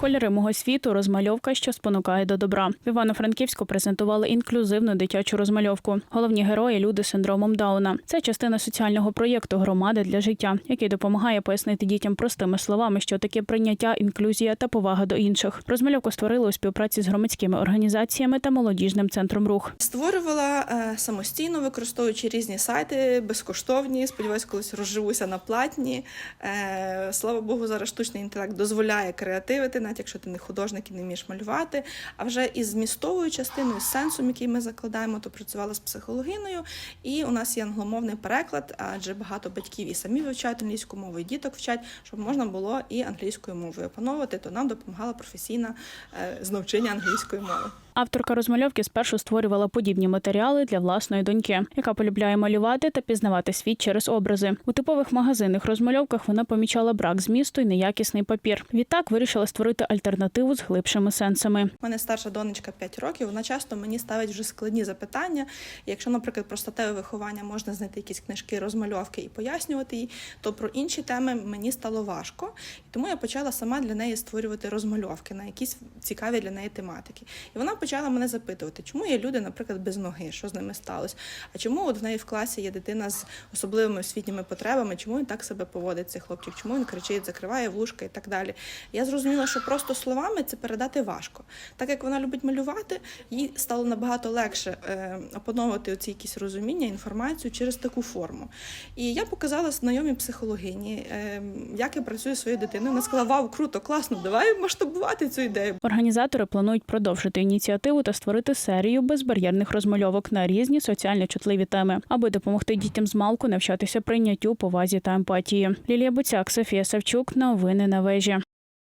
Кольори мого світу розмальовка, що спонукає до добра. В Івано-Франківську презентували інклюзивну дитячу розмальовку. Головні герої люди з синдромом Дауна. Це частина соціального проєкту Громади для життя, який допомагає пояснити дітям простими словами, що таке прийняття, інклюзія та повага до інших. Розмальовку створили у співпраці з громадськими організаціями та молодіжним центром рух. Створювала е, самостійно, використовуючи різні сайти, безкоштовні. Сподіваюсь, колись розживуся на платні. Е, слава Богу, зараз штучний інтелект дозволяє креативити, навіть якщо ти не художник і не вмієш малювати. А вже із змістовою частиною, з сенсом, який ми закладаємо, то працювала з психологиною. І у нас є англомовний переклад, адже багато батьків і самі вивчають англійську мову, і діток вчать, щоб можна було і англійською мовою опановувати, то нам допомагала професійна е, з англійської мови. Авторка розмальовки спершу створювала подібні матеріали для власної доньки, яка полюбляє малювати та пізнавати світ через образи. У типових магазинних розмальовках вона помічала брак змісту і неякісний папір. Відтак вирішила створити альтернативу з глибшими сенсами. У мене старша донечка 5 років. Вона часто мені ставить вже складні запитання. Якщо, наприклад, про статеве виховання можна знайти якісь книжки, розмальовки і пояснювати їй, то про інші теми мені стало важко. Тому я почала сама для неї створювати розмальовки на якісь цікаві для неї тематики. І вона почала мене запитувати, чому є люди, наприклад, без ноги, що з ними сталося? А чому от в неї в класі є дитина з особливими освітніми потребами? Чому він так себе поводить цей хлопчик? Чому він кричить, закриває вушка і так далі? Я зрозуміла, що просто словами це передати важко. Так як вона любить малювати, їй стало набагато легше е, опановувати оці якісь розуміння, інформацію через таку форму. І я показала знайомій психологині, е, як я працюю зі своєю дитиною. Вона сказала: Вау, круто, класно, давай масштабувати цю ідею. Організатори планують продовжити ініціативу та створити серію безбар'єрних розмальовок на різні соціально чутливі теми, аби допомогти дітям з малку навчатися прийняттю, повазі та емпатії. Лілія Буцяк, Софія Савчук, новини на вежі.